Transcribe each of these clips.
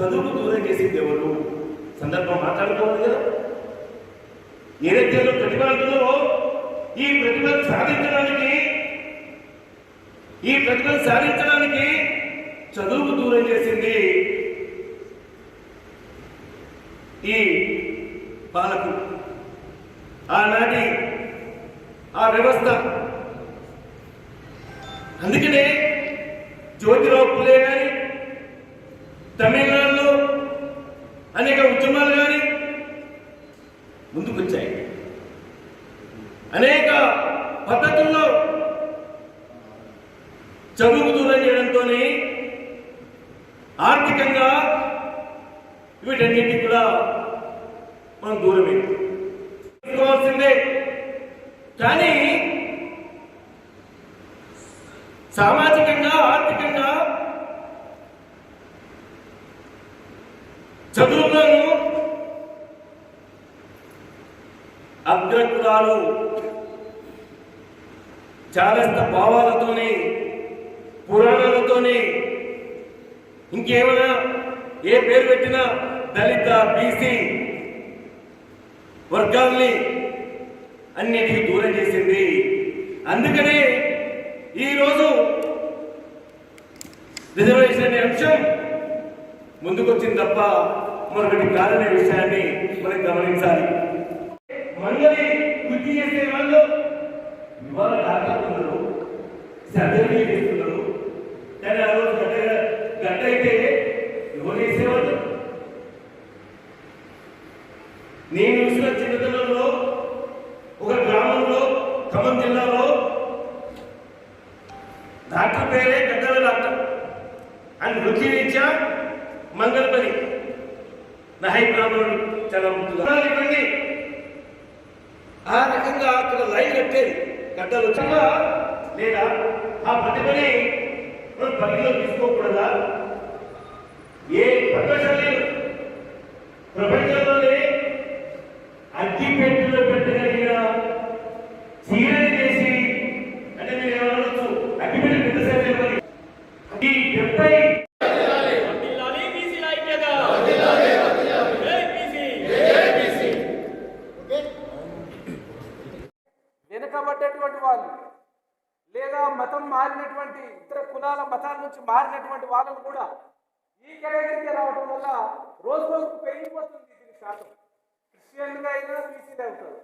జీవనాధారం చదువుకు దూరం చేసింది ఎవరు సందర్భం మాట్లాడుకోవాలి కదా ఏదైతే నువ్వు ప్రతిభ అంటున్నావో ఈ ప్రతిభను సాధించడానికి ఈ ప్రతిభను సాధించడానికి చదువుకు దూరం చేసింది ఈ పాలకు ఆనాటి ఆ వ్యవస్థ అందుకనే జ్యోతిరావు పులే గారి తమిళనాడు అనేక ఉద్యమాలు కానీ ముందుకొచ్చాయి. అనేక పద్ధతుల్లో చదువుకు దూరం చేయడంతో ఆర్థికంగా వీటన్నిటి కూడా మనం దూరమే తీసుకోవాల్సిందే. కానీ సామాజికంగా ఆర్థికంగా చారస్త భావాలతోని పురాణాలతోని ఇంకేమైనా ఏ పేరు పెట్టినా దళిత బీసీ వర్గాల్ని అన్నిటికీ దూరం చేసింది. అందుకనే ఈరోజు రిజర్వేషన్ అనే అంశం ముందుకొచ్చింది తప్ప మరొకటి కాదనే విషయాన్ని మనం గమనించాలి. మంగళి వృద్ధి చేసే వాళ్ళు ఇవాళ డాక్టర్లు సర్జరీ చేస్తున్నారు. కానీ ఆ రోజు గడ్డ గడ్డ అయితే ఎవరు చేసేవాళ్ళు? నేను చూసిన చిన్నతనంలో ఒక గ్రామంలో ఖమ్మం జిల్లాలో డాక్టర్ పేరే గడ్డల డాక్టర్. అండ్ వృత్తి రీత్యా మంగళపని నహై బ్రాహ్మణుడు చాలా ముద్దుగా ఇవ్వండి ఆ రకంగా అక్కడ లైన్ కట్టేది. గడ్డలు చాలా లేదా ఆ ప్రతిభని మనం పరిధిలో తీసుకోకూడదా? ఏ ప్రపంచంలో ప్రపంచంలోనే అగ్గి పెట్టిలో పెట్టగలిగిన చీరని చేసి అంటే మీరు ఏమనవచ్చు అగ్గి పెట్టి పెద్ద సేవ ఈ డెబ్బై వర్ధిల్లాలి బీసీల ఐక్యత. జై బీసీ. వెనుకబడ్డటువంటి వాళ్ళు లేదా మతం మారినటువంటి ఇతర కులాల మతాల నుంచి మారినటువంటి వాళ్ళను కూడా ఈ కేటగిరీకి రావడం వల్ల రోజు రోజుకు పెరిగిపోతుంది దీని శాతం. క్రిస్టియన్గా అయినా బీసీలు అవుతారు.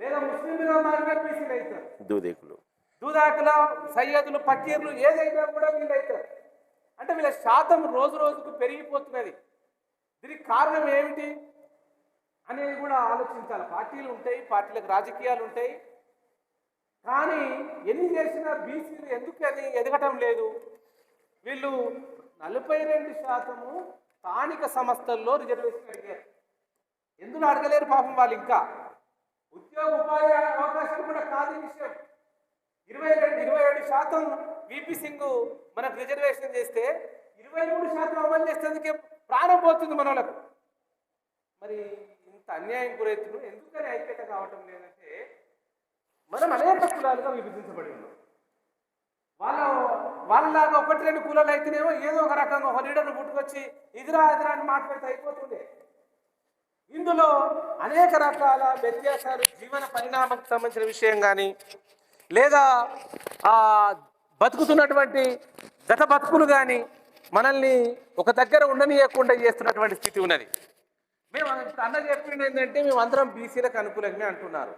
లేదా ముస్లింలుగా మారినా బీసీలు అవుతారు. దూదేకులు. దూదాకుల సయ్యదులు పక్కీర్లు ఏదైనా కూడా వీళ్ళు అవుతారు. అంటే వీళ్ళ శాతం రోజు రోజుకు పెరిగిపోతున్నది. దీనికి కారణం ఏమిటి? అనేది కూడా ఆలోచించాలి. పార్టీలు ఉంటాయి పార్టీలకు రాజకీయాలు ఉంటాయి. కానీ ఎన్ని చేసినా బీసీలు ఎందుకని ఎదగటం లేదు? వీళ్ళు నలభై రెండు శాతము స్థానిక సంస్థల్లో రిజర్వేషన్ అడిగారు. ఎందుకు అడగలేరు పాపం వాళ్ళు ఇంకా? ఉద్యోగ ఉపాధి అవకాశం కూడా కాదు విషయం. ఇరవై రెండు ఇరవై ఏడు శాతం విపి సింగ్ మనకు రిజర్వేషన్ చేస్తే ఇరవై మూడు శాతం అమలు చేసేందుకే ప్రాణం పోతుంది మన మరి ఇంత అన్యాయం గురవుతున్నాం ఎందుకని ఐక్యత కావటం లేదంటే మనం అనేక కులాలుగా విభజించబడి ఉన్నాం వాళ్ళ వాళ్ళలాగా ఒకటి రెండు కులాలు అయితేనేమో ఏదో ఒక రకంగా ఒక లీడర్ను పుట్టుకొచ్చి ఇదిరా ఎదురా అని మాట్లాడితే అయిపోతుండే. ఇందులో అనేక రకాల వ్యత్యాసాలు జీవన పరిణామకు సంబంధించిన విషయం కానీ లేదా ఆ బతుకుతున్నటువంటి గత బతుకులు కానీ మనల్ని ఒక దగ్గర ఉండనీయకుండా చేస్తున్నటువంటి స్థితి ఉన్నది. మేము అన్న చెప్పింది ఏంటంటే మేము అందరం బీసీలకు అనుకూలంగా అంటున్నారు.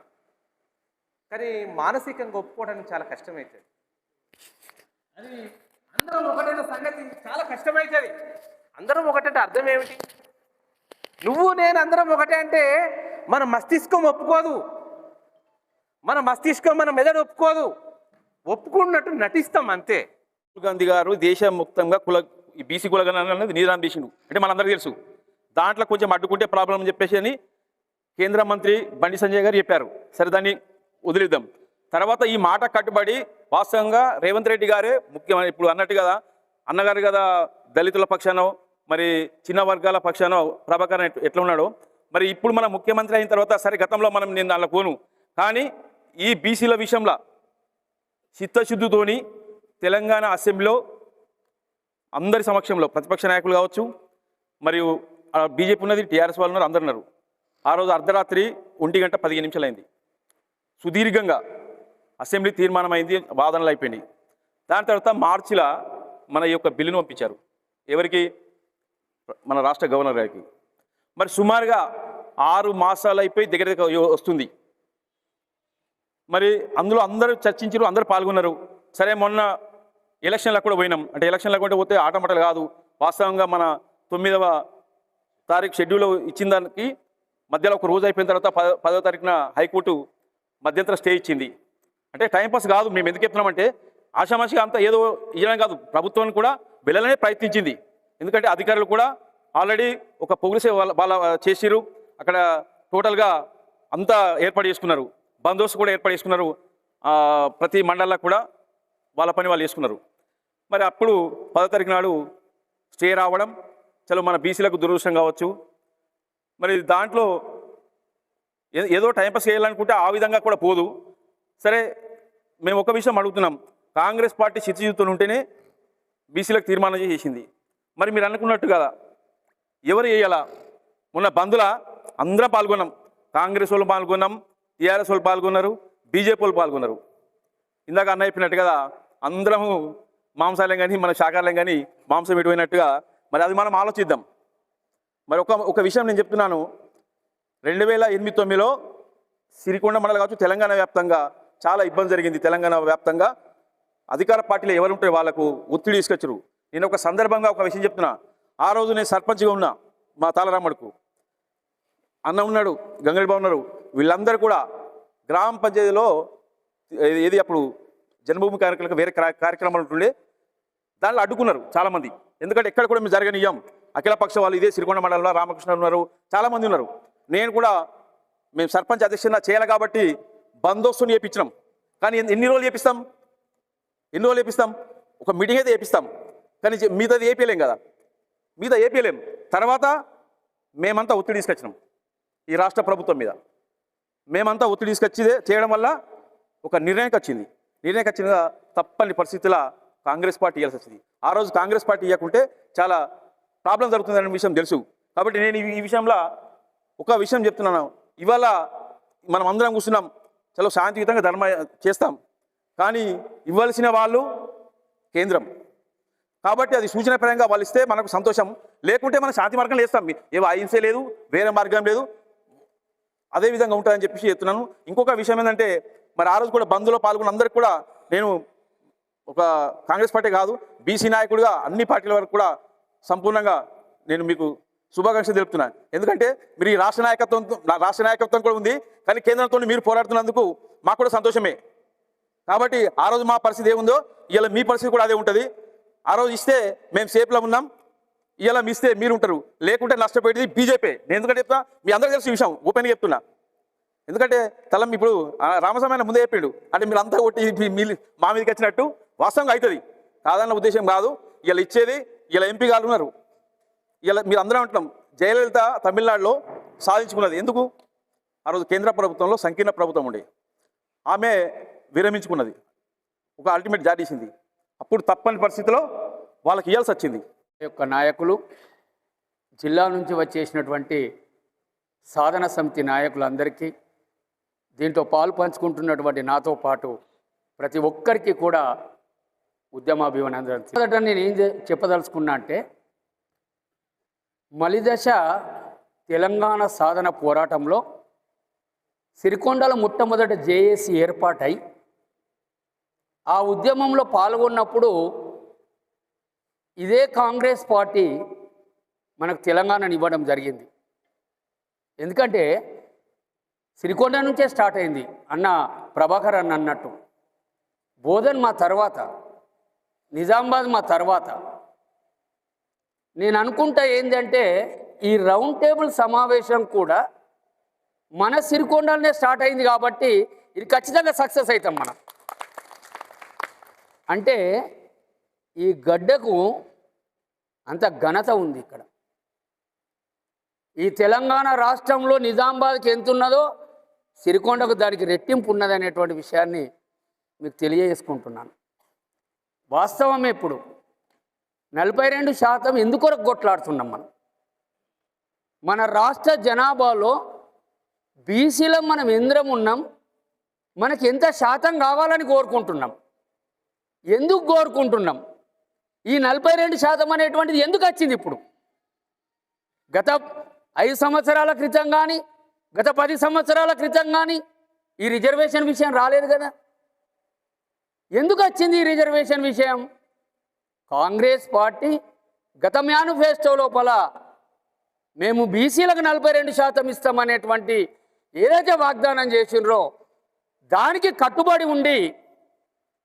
కానీ మానసికంగా ఒప్పుకోవడానికి చాలా కష్టమవుతుంది అది అందరం ఒకటైన సంగతి చాలా కష్టమవుతుంది అందరం ఒకటంటే అర్థం ఏమిటి? నువ్వు నేను అందరం ఒకటే అంటే మన మస్తిష్కం ఒప్పుకోదు. మన మస్తిష్కం మన మెదడు ఒప్పుకోదు. ఒప్పుకున్నట్టు నటిస్తాం అంతే. రాహుల్ గాంధీ గారు దేశం మొత్తంగా కుల ఈ బీసీ కులగణన అనేది నిరాన్ తీసిండు. అంటే మనందరికీ తెలుసు. దాంట్లో కొంచెం అడ్డుకుంటే ప్రాబ్లం అని చెప్పేసి అని కేంద్ర మంత్రి బండి సంజయ్ గారు చెప్పారు. సరే దాన్ని వదిలిద్దాం. తర్వాత ఈ మాట కట్టుబడి వాస్తవంగా రేవంత్ రెడ్డి గారే ముఖ్యమైన ఇప్పుడు అన్నట్టు కదా అన్నగారు కదా దళితుల పక్షానో మరి చిన్న వర్గాల పక్షానో ప్రభాకర్ ఎట్లా ఉన్నాడో మరి ఇప్పుడు మన ముఖ్యమంత్రి అయిన తర్వాత సరే గతంలో మనం నేను దానిలో పోను. కానీ ఈ బీసీల విషయంలో చిత్తశుద్ధితోని తెలంగాణ అసెంబ్లీలో అందరి సమక్షంలో ప్రతిపక్ష నాయకులు కావచ్చు మరియు బీజేపీ ఉన్నది టీఆర్ఎస్ వాళ్ళు ఉన్నారు అందరు ఉన్నారు. ఆ రోజు అర్ధరాత్రి ఒంటి గంట పదిహేను నిమిషాలు అయింది సుదీర్ఘంగా అసెంబ్లీ తీర్మానం అయింది వాదనలు అయిపోయినాయి. దాని తర్వాత మార్చిలో మన యొక్క బిల్లును పంపించారు. ఎవరికి? మన రాష్ట్ర గవర్నర్ గారికి. మరి సుమారుగా ఆరు మాసాలు అయిపోయి దగ్గర దగ్గర వస్తుంది. మరి అందులో అందరూ చర్చించారు అందరూ పాల్గొన్నారు. సరే మొన్న ఎలక్షన్లకు కూడా పోయినాం. అంటే ఎలక్షన్లకు కూడా పోతే ఆటోమేటల్ కాదు. వాస్తవంగా మన తొమ్మిదవ తారీఖు షెడ్యూల్ ఇచ్చిన దానికి మధ్యలో ఒక రోజు అయిపోయిన తర్వాత పద పదవ తారీఖున హైకోర్టు మధ్యంతర స్టే ఇచ్చింది. అంటే టైంపాస్ కాదు మేము ఎందుకు చెప్తున్నామంటే ఆషామాషిగా అంతా ఏదో ఇవ్వడం కాదు. ప్రభుత్వం కూడా వెళ్ళాలనే ప్రయత్నించింది. ఎందుకంటే అధికారులు కూడా ఆల్రెడీ ఒక పొగిసే వాళ్ళ వాళ్ళ చేసిరు అక్కడ టోటల్గా అంతా ఏర్పాటు చేసుకున్నారు. బందోబస్తు కూడా ఏర్పాటు చేసుకున్నారు. ప్రతి మండలంలో కూడా వాళ్ళ పని వాళ్ళు చేసుకున్నారు. మరి అప్పుడు పదో తారీఖు నాడు స్టే రావడం చలో మన బీసీలకు దురదృష్టం కావచ్చు. మరి దాంట్లో ఏదో టైంపాస్ చేయాలనుకుంటే ఆ విధంగా కూడా పోదు. సరే మేము ఒక విషయం అడుగుతున్నాం. కాంగ్రెస్ పార్టీ చిత్తశుద్ధితో ఉంటేనే బీసీలకు తీర్మానం చేసింది మరి మీరు అనుకున్నట్టు కదా ఎవరు చేయాలా? మొన్న బంధుల అందరం పాల్గొన్నాం. కాంగ్రెస్ వాళ్ళు పాల్గొన్నాం టీఆర్ఎస్ వాళ్ళు పాల్గొన్నారు బీజేపీ వాళ్ళు పాల్గొన్నారు. ఇందాక అన్న చెప్పినట్టు కదా అందరము మాంసాలయం కానీ మన శాఖాలయం కానీ మాంసం ఎటుపోయినట్టుగా మరి అది మనం ఆలోచిద్దాం. మరి ఒక ఒక విషయం నేను చెప్తున్నాను. రెండు వేల ఎనిమిది తొమ్మిదిలో సిరికొండ మండలం కావచ్చు తెలంగాణ వ్యాప్తంగా చాలా ఇబ్బంది జరిగింది. తెలంగాణ వ్యాప్తంగా అధికార పార్టీలో ఎవరుంటే వాళ్ళకు ఒత్తిడి తీసుకొచ్చరు. నేను ఒక సందర్భంగా ఒక విషయం చెప్తున్నా. ఆ రోజు నేను సర్పంచ్గా ఉన్నా మా తాలరామడుకు అన్న ఉన్నాడు గంగడి బాబు ఉన్నారు. వీళ్ళందరూ కూడా గ్రామ పంచాయతీలో ఏది అప్పుడు జన్మభూమి కార్యక్రమాలకు వేరే కార్య- కార్యక్రమాలు ఉంటుండే దానిలో అడ్డుకున్నారు చాలామంది. ఎందుకంటే ఎక్కడ కూడా మేము జరగనియ్యాం అఖిలపక్ష వాళ్ళు ఇదే సిరికొండ మండలంలో రామకృష్ణ ఉన్నారు చాలామంది ఉన్నారు. నేను కూడా మేము సర్పంచ్ అధ్యక్షంగా చేయాలి కాబట్టి బందోస్తుని చేపించినాం. కానీ ఎన్ని- రోజులు చేపిస్తాం? ఎన్ని రోజులు చేపిస్తాం? ఒక మీటింగ్ అయితే చేపిస్తాం. కానీ చె- ఏపీలేం కదా. మీద ఏపీలేం తర్వాత మేమంతా ఒత్తిడి తీసుకొచ్చినాం ఈ రాష్ట్ర ప్రభుత్వం మీద. మేమంతా ఒత్తిడి తీసుకొచ్చిదే చేయడం వల్ల ఒక నిర్ణయానికి వచ్చింది. నిర్ణయానికి వచ్చిన తప్పని పరిస్థితుల కాంగ్రెస్ పార్టీ ఇవ్వాల్సి వచ్చింది. ఆ రోజు కాంగ్రెస్ పార్టీ ఇవ్వకుంటే చాలా ప్రాబ్లం జరుగుతుందనే విషయం తెలుసు. కాబట్టి నేను ఈ విషయంలో ఒక విషయం చెప్తున్నాను. ఇవాళ మనం అందరం కూర్చున్నాం. చాలా శాంతియుతంగా ధర్మ చేస్తాం. కానీ ఇవ్వాల్సిన వాళ్ళు కేంద్రం. కాబట్టి అది సూచనపరంగా వాళ్ళు ఇస్తే మనకు సంతోషం. లేకుంటే మనం శాంతి మార్గంలో వేస్తాం. ఏవో అహింసే లేదు వేరే మార్గం లేదు. అదే విధంగా ఉంటుందని చెప్పేసి చెప్తున్నాను. ఇంకొక విషయం ఏంటంటే మరి ఆ రోజు కూడా బంద్లో పాల్గొన్న అందరికి కూడా నేను ఒక కాంగ్రెస్ పార్టీ కాదు బీసీ నాయకుడిగా అన్ని పార్టీల వరకు కూడా సంపూర్ణంగా నేను మీకు శుభాకాంక్షలు తెలుపుతున్నాను ఎందుకంటే మీరు ఈ రాష్ట్ర నాయకత్వం రాష్ట్ర నాయకత్వం కూడా ఉంది కానీ కేంద్రంతో మీరు పోరాడుతున్నందుకు మాకు కూడా సంతోషమే. కాబట్టి ఆ రోజు మా పరిస్థితి ఏముందో ఇలా మీ పరిస్థితి కూడా అదే ఉంటుంది. ఆ రోజు ఇస్తే మేము సేఫ్లో ఉన్నాం. ఇలా ఇస్తే మీరు ఉంటారు. లేకుంటే నష్టపోయేది బీజేపీ. నేను ఎందుకంటే చెప్తా మీ అందరికీ తెలిసి విషయం ఓపెన్గా చెప్తున్నా. ఎందుకంటే తలం ఇప్పుడు ఆ రామస్వామి ముందే చెప్పిండు. అంటే మీరు అంతా కొట్టి మీ- మా మీదకి వచ్చినట్టు వాస్తవంగా అవుతుంది. కాదన్న ఉద్దేశం కాదు. ఇలా ఇచ్చేది ఇలా ఎంపీ గారు ఉన్నారు. ఇలా మీరు అందరం అంటున్నాం జయలలిత తమిళనాడులో సాధించుకున్నది. ఎందుకు? ఆ రోజు కేంద్ర ప్రభుత్వంలో సంకీర్ణ ప్రభుత్వం ఉండే. ఆమె విరమించుకున్నది. ఒక అల్టిమేట్ జారీసింది అప్పుడు తప్పని పరిస్థితిలో వాళ్ళకి ఇవ్వాల్సి వచ్చింది. యొక్క నాయకులు జిల్లా నుంచి వచ్చేసినటువంటి సాధన సమితి నాయకులందరికీ దీంట్లో పాలు పంచుకుంటున్నటువంటి నాతో పాటు ప్రతి ఒక్కరికి కూడా ఉద్యమాభివందనం మొదట నేను ఏం చెప్పదలుచుకున్నా అంటే మలిదశ తెలంగాణ సాధన పోరాటంలో సిరికొండల మొట్టమొదట జేఏసీ ఏర్పాటై ఆ ఉద్యమంలో పాల్గొన్నప్పుడు ఇదే కాంగ్రెస్ పార్టీ మనకు తెలంగాణను ఇవ్వడం జరిగింది. ఎందుకంటే సిరికొండ నుంచే స్టార్ట్ అయింది అన్న ప్రభాకర్ అన్న అన్నట్టు. బోధన్ మా తర్వాత నిజామాబాద్ మా తర్వాత. నేను అనుకుంటా ఏంటంటే ఈ రౌండ్ టేబుల్ సమావేశం కూడా మన సిరికొండలనే స్టార్ట్ అయింది కాబట్టి ఇది ఖచ్చితంగా సక్సెస్ అవుతాం మనం. అంటే ఈ గడ్డకు అంత ఘనత ఉంది ఇక్కడ. ఈ తెలంగాణ రాష్ట్రంలో నిజామాబాద్కి ఎంత ఉన్నదో సిరికొండకు దానికి రెట్టింపు ఉన్నదనేటువంటి విషయాన్ని మీకు తెలియజేసుకుంటున్నాను. వాస్తవం ఇప్పుడు నలభై రెండు శాతం ఎందుకొరకు కొట్లాడుతున్నాం మనం? మన రాష్ట్ర జనాభాలో బీసీలో మనం ఇంద్రం ఉన్నాం మనకి ఎంత శాతం కావాలని కోరుకుంటున్నాం. ఎందుకు కోరుకుంటున్నాం? ఈ నలభై రెండు శాతం అనేటువంటిది ఎందుకు వచ్చింది ఇప్పుడు? గత ఐదు సంవత్సరాల క్రితం కానీ గత పది సంవత్సరాల క్రితం కానీ ఈ రిజర్వేషన్ విషయం రాలేదు కదా? ఎందుకు వచ్చింది ఈ రిజర్వేషన్ విషయం? కాంగ్రెస్ పార్టీ గత మేనిఫెస్టో లోపల మేము బీసీలకు నలభై రెండు శాతం ఇస్తామనేటువంటి ఏదైతే వాగ్దానం చేసిండ్రో దానికి కట్టుబడి ఉండి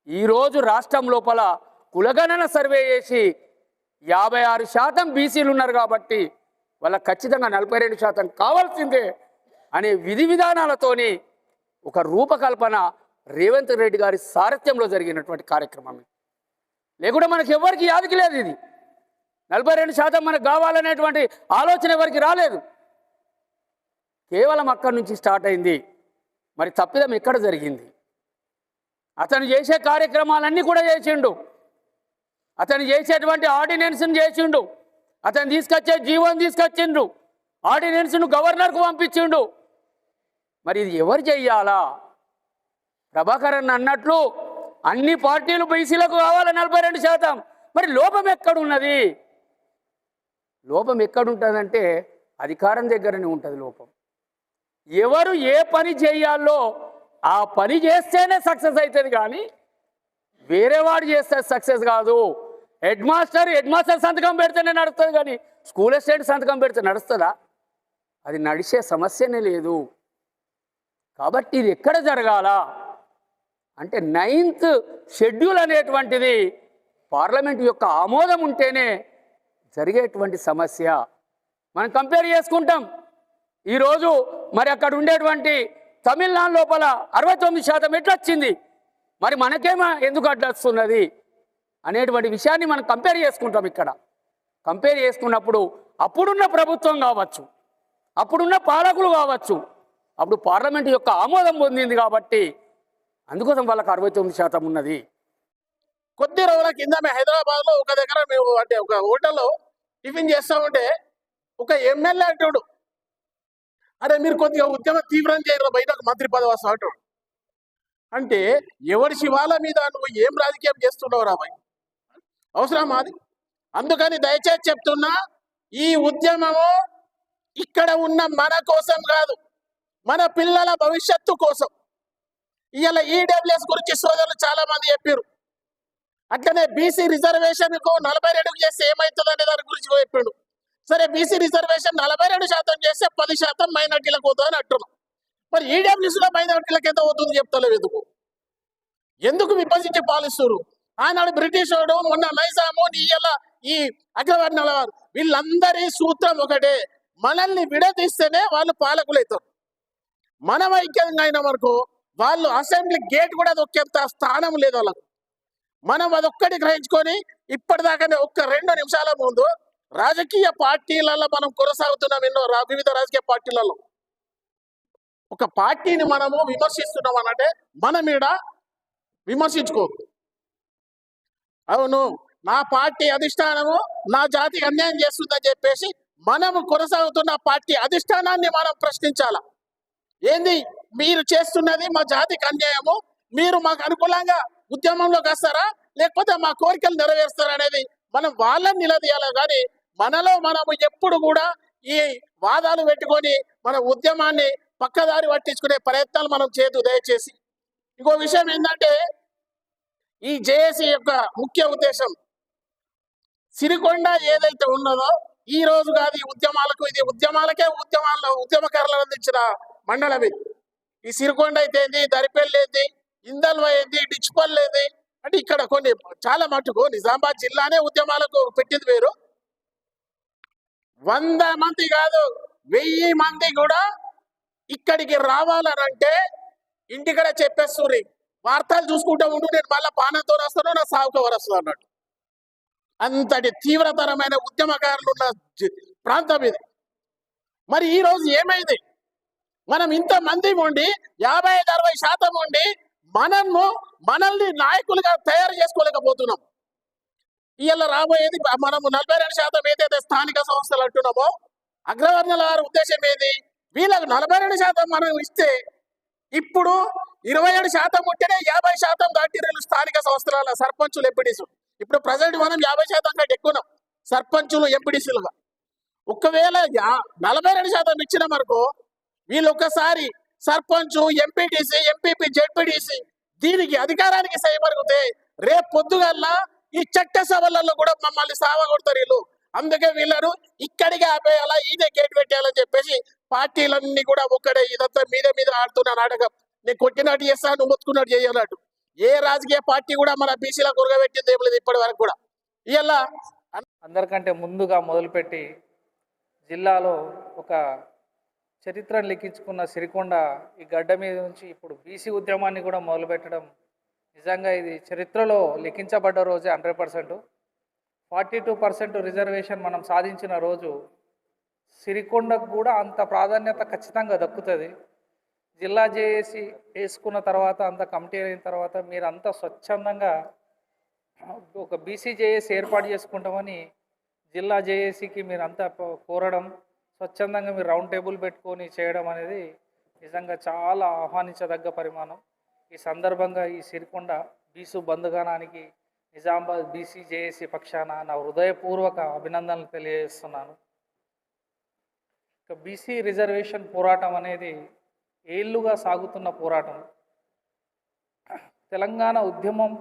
ఈరోజు రాష్ట్రం లోపల కులగణన సర్వే చేసి యాభై ఆరు శాతం బీసీలు ఉన్నారు కాబట్టి వాళ్ళకి ఖచ్చితంగా నలభై రెండు శాతం కావాల్సిందే అనే విధి విధానాలతోని ఒక రూపకల్పన రేవంత్ రెడ్డి గారి సారథ్యంలో జరిగినటువంటి కార్యక్రమం లేకుండా మనకి ఎవరికి యాదికి లేదు ఇది. నలభై రెండు శాతం మనకు కావాలనేటువంటి ఆలోచన ఎవరికి రాలేదు. కేవలం అక్కడి నుంచి స్టార్ట్ అయింది. మరి తప్పిదం ఎక్కడ జరిగింది? అతను చేసే కార్యక్రమాలన్నీ కూడా చేసిండు. అతను చేసేటువంటి ఆర్డినెన్స్ని చేసిండు. అతను తీసుకొచ్చే జీవోని తీసుకొచ్చిండు. ఆర్డినెన్స్ను గవర్నర్కు పంపించిండు. మరి ఇది ఎవరు చెయ్యాలా? ప్రభాకరన్ అన్నట్లు అన్ని పార్టీలు బీసీలకు కావాలి నలభై రెండు శాతం. మరి లోపం ఎక్కడున్నది? లోపం ఎక్కడుంటుందంటే అధికారం దగ్గరనే ఉంటుంది లోపం. ఎవరు ఏ పని చేయాలో ఆ పని చేస్తేనే సక్సెస్ అవుతుంది కానీ వేరే వాడు చేస్తే సక్సెస్ కాదు. హెడ్ మాస్టర్ హెడ్ మాస్టర్ సంతకం పెడితేనే నడుస్తుంది కానీ స్కూల్ అసిస్టెంట్ సంతకం పెడితే నడుస్తుందా? అది నడిచే సమస్యనే లేదు. కాబట్టి ఇది ఎక్కడ జరగాల? అంటే నైన్త్ షెడ్యూల్ అనేటువంటిది పార్లమెంట్ యొక్క ఆమోదం ఉంటేనే జరిగేటువంటి సమస్య. మనం కంపేర్ చేసుకుంటాం. ఈరోజు మరి అక్కడ ఉండేటువంటి తమిళనాడు లోపల అరవై తొమ్మిది శాతం ఎట్లొచ్చింది? మరి మనకేమో ఎందుకు అడ్డొస్తున్నది? అనేటువంటి విషయాన్ని మనం కంపేర్ చేసుకుంటాం ఇక్కడ. కంపేర్ చేసుకున్నప్పుడు అప్పుడున్న ప్రభుత్వం కావచ్చు అప్పుడున్న పాలకులు కావచ్చు అప్పుడు పార్లమెంట్ యొక్క ఆమోదం పొందింది కాబట్టి అందుకోసం వాళ్ళకి అరవై తొమ్మిది శాతం ఉన్నది. కొద్ది రోజుల కింద మేము హైదరాబాద్లో ఒక దగ్గర మేము అంటే ఒక హోటల్లో టిఫిన్ చేస్తూ ఉంటే ఒక ఎమ్మెల్యే అంటాడు. అరే మీరు కొద్దిగా ఉద్యమం తీవ్రం చేయరు బయట ఒక మంత్రి పదవి వస్తా అంటాడు. అంటే ఎవరి శివాల మీద నువ్వు ఏం రాజకీయం చేస్తున్నావు రాబాయ్ అవసరమా అది అందుకని దయచేసి చెప్తున్నా ఈ ఉద్యమము ఇక్కడ ఉన్న మన కోసం కాదు మన పిల్లల భవిష్యత్తు కోసం. ఇలా ఈడబ్ల్యూఎస్ గురించి సోదరులు చాలా మంది చెప్పారు అట్లనే బీసీ రిజర్వేషన్కు నలభై రెండుకు చేస్తే ఏమవుతుంది అనే దాని గురించి చెప్పిండు సరే బీసీ రిజర్వేషన్ నలభై రెండు శాతం చేస్తే పది శాతం మైనార్టీలకు పోతుందని అంటున్నాం మరి ఈడబ్ల్యూసీ లో మైనార్టీలకు ఎంత అవుతుంది చెప్తలేవు ఎందుకు? ఎందుకు విభజించి పాలిస్తారు ఆనాడు బ్రిటిష్ వాడు మొన్న నైజాము ఇయ్యాల ఈ అగ్రవర్ణాల వారు వీళ్ళందరి సూత్రం ఒకటే. మనల్ని విడదీస్తేనే వాళ్ళు పాలకులు అవుతారు మనం ఐక్యంగా అయిన వరకు వాళ్ళు అసెంబ్లీ గేట్ కూడా దొక్కేంత స్థానం లేదు వాళ్ళకు. మనం అదొక్కటి గ్రహించుకొని ఇప్పటిదాకానే ఒక్క రెండు నిమిషాల ముందు రాజకీయ పార్టీలలో మనం కొనసాగుతున్నాం ఎన్నో రా- వివిధ రాజకీయ పార్టీలలో. ఒక పార్టీని మనము విమర్శిస్తున్నాం అనంటే మన మీద విమర్శించుకో అవును నా పార్టీ అధిష్టానము నా జాతి అన్యాయం చేస్తుందని చెప్పేసి మనము కొనసాగుతున్న పార్టీ అధిష్టానాన్ని మనం ప్రశ్నించాల? ఏంది? మీరు చేస్తున్నది మా జాతికి అన్యాయము. మీరు మాకు అనుకూలంగా ఉద్యమంలోకి వస్తారా? లేకపోతే మా కోరికలు నెరవేరుస్తారా అనేది మనం వాళ్ళని నిలదీయాలి? కానీ మనలో మనము ఎప్పుడు కూడా ఈ వాదాలు పెట్టుకొని మన ఉద్యమాన్ని పక్కదారి పట్టించుకునే ప్రయత్నాలు మనం చేయదు దయచేసి. ఇంకో విషయం ఏంటంటే ఈ జేఏసీ యొక్క ముఖ్య ఉద్దేశం సిరికొండ ఏదైతే ఉన్నదో ఈ రోజు కాదు ఈ ఉద్యమాలకు ఇది ఉద్యమాలకే ఉద్యమాల్లో ఉద్యమకారులను అందించిన మండలం ఇది ఈ సిరికొండ అయితే ఏంది దరిపల్లి ఏంది ఇందల్వ ఏంది డిచ్పల్లి అంటే ఇక్కడ కొన్ని చాలా మటుకు నిజామాబాద్ జిల్లానే ఉద్యమాలకు పెట్టింది వేరు. వంద మంది కాదు వెయ్యి మంది కూడా ఇక్కడికి రావాలనంటే ఇంటికడ చెప్పేస్తుర్రి. వార్తలు చూసుకుంటా ఉండు నేను మళ్ళీ పానంతో వస్తాను నా సాగుకు వరస్తుంది అన్నట్టు. అంతటి తీవ్రతరమైన ఉద్యమకారులు ఉన్న ప్రాంతం ఇది. మరి ఈ రోజు ఏమైంది? మనం ఇంత మంది ఉండి యాభై ఐదు అరవై శాతం ఉండి మనము మనల్ని నాయకులుగా తయారు చేసుకోలేకపోతున్నాం. ఇవాళ రాబోయేది మనము నలభై రెండు శాతం ఏదైతే స్థానిక సంస్థలు అంటున్నామో అగ్రవర్ణాల వారి ఉద్దేశం ఏది? వీళ్ళకు నలభై రెండు శాతం మనం ఇస్తే ఇప్పుడు ఇరవై ఏడు శాతం ఉంటేనే యాభై శాతం దాటి స్థానిక సంస్థల సర్పంచులు ఎంపీడీసు ఇప్పుడు ప్రజెంట్ మనం యాభై శాతం కంటే ఎక్కువ సర్పంచులు ఎంపీడీసీలుగా. ఒకవేళ నలభై రెండు శాతం ఇచ్చిన మనకు వీళ్ళు ఒక్కసారి సర్పంచ్ ఎంపీటీసీ ఎంపీపీ జెడ్పీటీసీ దీనికి అధికారానికి సైమరుగుతే రేపు పొద్దుగల్లా ఈ చట్ట సభలలో కూడా మమ్మల్ని సావగొడతారు వీళ్ళు. అందుకే వీళ్ళను ఇక్కడికి ఆపేయాలా ఇదే గేట్ పెట్టేయాలని చెప్పేసి పార్టీలన్నీ కూడా ఒక్కడే ఇదంతా మీద మీద ఆడుతున్న నాటకం. నేను కొట్టినట్టు చేస్తా నువ్వు మొత్తుకున్నట్టు చేయాలన్నట్టు ఏ రాజకీయ పార్టీ కూడా మన బీసీల కొరగబెట్టింది ఏం లేదు ఇప్పటి వరకు కూడా. ఇలా అందరికంటే ముందుగా మొదలుపెట్టి జిల్లాలో ఒక చరిత్రను లిఖించుకున్న సిరికొండ ఈ గడ్డ మీద నుంచి ఇప్పుడు బీసీ ఉద్యమాన్ని కూడా మొదలుపెట్టడం నిజంగా ఇది చరిత్రలో లిఖించబడ్డ రోజే hundred percent. Forty two percent reservation మనం సాధించిన రోజు సిరికొండకు కూడా అంత ప్రాధాన్యత ఖచ్చితంగా దక్కుతుంది. జిల్లా జేఏసీ వేసుకున్న తర్వాత అంత కమిటీ అయిన తర్వాత మీరంతా స్వచ్ఛందంగా ఒక బీసీ జేఏసీ ఏర్పాటు చేసుకుంటామని జిల్లా జేఏసీకి మీరు అంతా కోరడం స్వచ్ఛందంగా మీరు రౌండ్ టేబుల్ పెట్టుకొని చేయడం అనేది నిజంగా చాలా ఆహ్వానించదగ్గ పరిమాణం. ఈ సందర్భంగా ఈ సిరికొండ బీసు బంధుగానానికి నిజామాబాద్ బీసీ జేఏసీ పక్షాన నా హృదయపూర్వక అభినందనలు తెలియజేస్తున్నాను. ఇక బీసీ రిజర్వేషన్ పోరాటం అనేది ఏళ్ళుగా సాగుతున్న పోరాటం. తెలంగాణ ఉద్యమం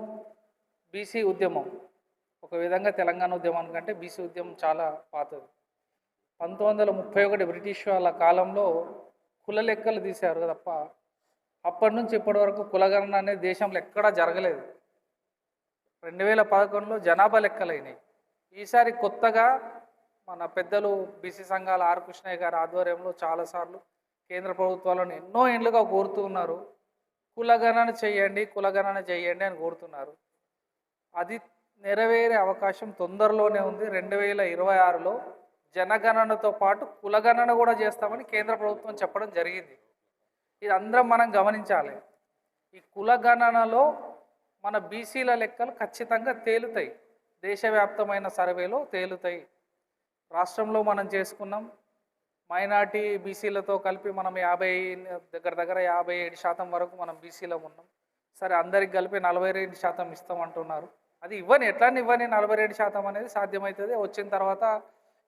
బీసీ ఉద్యమం ఒక విధంగా తెలంగాణ ఉద్యమానికంటే కంటే బీసీ ఉద్యమం చాలా పాతది. పంతొమ్మిది వందల ముప్పై ఒకటి బ్రిటిష్ వాళ్ళ కాలంలో కుల లెక్కలు తీశారు తప్ప అప్పటి నుంచి ఇప్పటి వరకు కులగణన అనేది దేశంలో ఎక్కడా జరగలేదు. రెండు వేల పదకొండులో జనాభా లెక్కలైనాయి. ఈసారి కొత్తగా మన పెద్దలు బీసీ సంఘాల ఆర్ కృష్ణయ్య గారి ఆధ్వర్యంలో చాలాసార్లు కేంద్ర ప్రభుత్వాలను ఎన్నో ఏళ్ళుగా కోరుతూ ఉన్నారు. కులగణన చేయండి కులగణన చేయండి అని కోరుతున్నారు. అది నెరవేరే అవకాశం తొందరలోనే ఉంది. రెండు వేల ఇరవై ఆరులో జనగణనతో పాటు కులగణన కూడా చేస్తామని కేంద్ర ప్రభుత్వం చెప్పడం జరిగింది. ఇది అందరం మనం గమనించాలి. ఈ కులగణనలో మన బీసీల లెక్కలు ఖచ్చితంగా తేలుతాయి. దేశవ్యాప్తమైన సర్వేలో తేలుతాయి. రాష్ట్రంలో మనం చేసుకున్నాం. మైనార్టీ బీసీలతో కలిపి మనం యాభై దగ్గర దగ్గర యాభై ఏడు శాతం వరకు మనం బీసీలో ఉన్నాం. సరే అందరికి కలిపి నలభై రెండు శాతం ఇస్తామంటున్నారు అది ఇవ్వని ఎట్లా ఇవ్వని నలభై రెండు శాతం అనేది సాధ్యమవుతుంది. వచ్చిన తర్వాత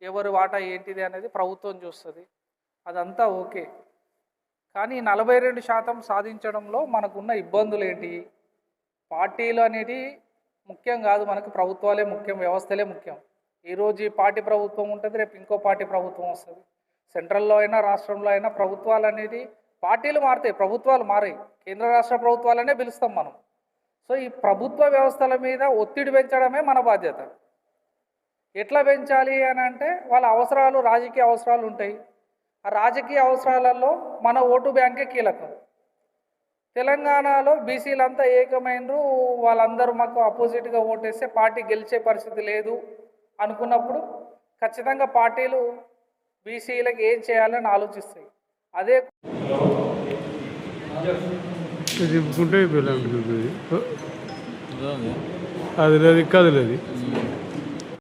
ఎవరి వాటా ఏంటిది అనేది ప్రభుత్వం చూస్తుంది. అదంతా ఓకే. కానీ నలభై రెండు శాతం సాధించడంలో మనకున్న ఇబ్బందులు ఏంటి? పార్టీలు అనేది ముఖ్యం కాదు మనకు ప్రభుత్వాలే ముఖ్యం వ్యవస్థలే ముఖ్యం. ఈరోజు ఈ పార్టీ ప్రభుత్వం ఉంటుంది రేపు ఇంకో పార్టీ ప్రభుత్వం వస్తుంది. సెంట్రల్లో అయినా రాష్ట్రంలో అయినా ప్రభుత్వాలు అనేది పార్టీలు మారుతాయి ప్రభుత్వాలు మారాయి. కేంద్ర రాష్ట్ర ప్రభుత్వాలనే పిలుస్తాం మనం. సో ఈ ప్రభుత్వ వ్యవస్థల మీద ఒత్తిడి పెంచడమే మన బాధ్యత. ఎట్లా పెంచాలి అని అంటే వాళ్ళ అవసరాలు రాజకీయ అవసరాలు ఉంటాయి. ఆ రాజకీయ అవసరాలలో మన ఓటు బ్యాంకే కీలకం. తెలంగాణలో బీసీలంతా ఏకమైనరు వాళ్ళందరూ మాకు అపోజిట్గా ఓటేస్తే పార్టీ గెలిచే పరిస్థితి లేదు అనుకున్నప్పుడు ఖచ్చితంగా పార్టీలు బీసీలకు ఏం చేయాలని ఆలోచిస్తాయి. అదే చెప్పుకుంటే అది లేదు కదలేదు